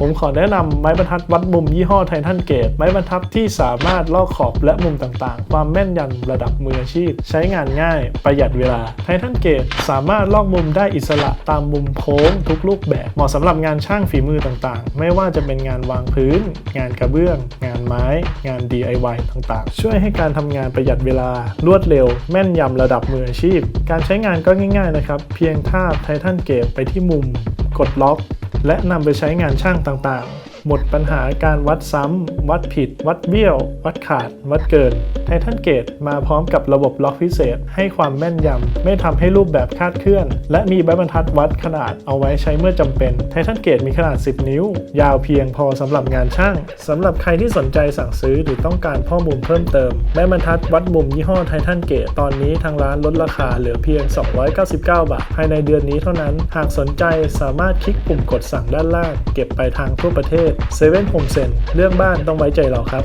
ผมขอแนะนำไม้บรรทัดวัดมุมยี่ห้อไททันเกตไม้บรรทัดที่สามารถลอกขอบและมุมต่างๆ ความแม่นยำระดับมืออาชีพ ใช้งานง่ายประหยัดเวลาไททันเกตสามารถลอกมุมได้อิสระตามมุมโค้งทุกรูปแบบ เหมาะสำหรับงานช่างฝีมือต่างๆ ไม่ว่าจะเป็นงานวางพื้น งานกระเบื้อง งานไม้ งาน DIY ต่างๆ ช่วยให้การทำงานประหยัดเวลารวดเร็ว แม่นยำระดับมืออาชีพ การใช้งานก็ง่าย ๆนะครับ เพียงทาบไททันเกตไปที่มุม กดล็อก และนำไปใช้งานช่างต่างๆ หมดปัญหาการวัดซ้ำ วัดผิด วัดเบี้ยว วัดขาด วัดเกิน ไททันเกตมาพร้อมกับระบบล็อกพิเศษ ให้ความแม่นยำ ไม่ทำให้รูปแบบคลาดเคลื่อน และมีใบบรรทัดวัดขนาดเอาไว้ใช้เมื่อจำเป็น ไททันเกตมีขนาด 10 นิ้ว ยาวเพียงพอสำหรับงานช่างสำหรับใครที่สนใจสั่งซื้อหรือต้องการข้อมูลเพิ่มเติมใบบรรทัดวัดมุมยี่ห้อไททันเกตตอนนี้ทางร้านลดราคาเหลือเพียง 299 บาท ภายในเดือนนี้เท่านั้น หากสนใจสามารถคลิกปุ่มกดสั่งด้านล่าง เก็บไปทางทั่วประเทศเซเว่นโฮมเซนเรื่องบ้านต้องไว้ใจเราครับ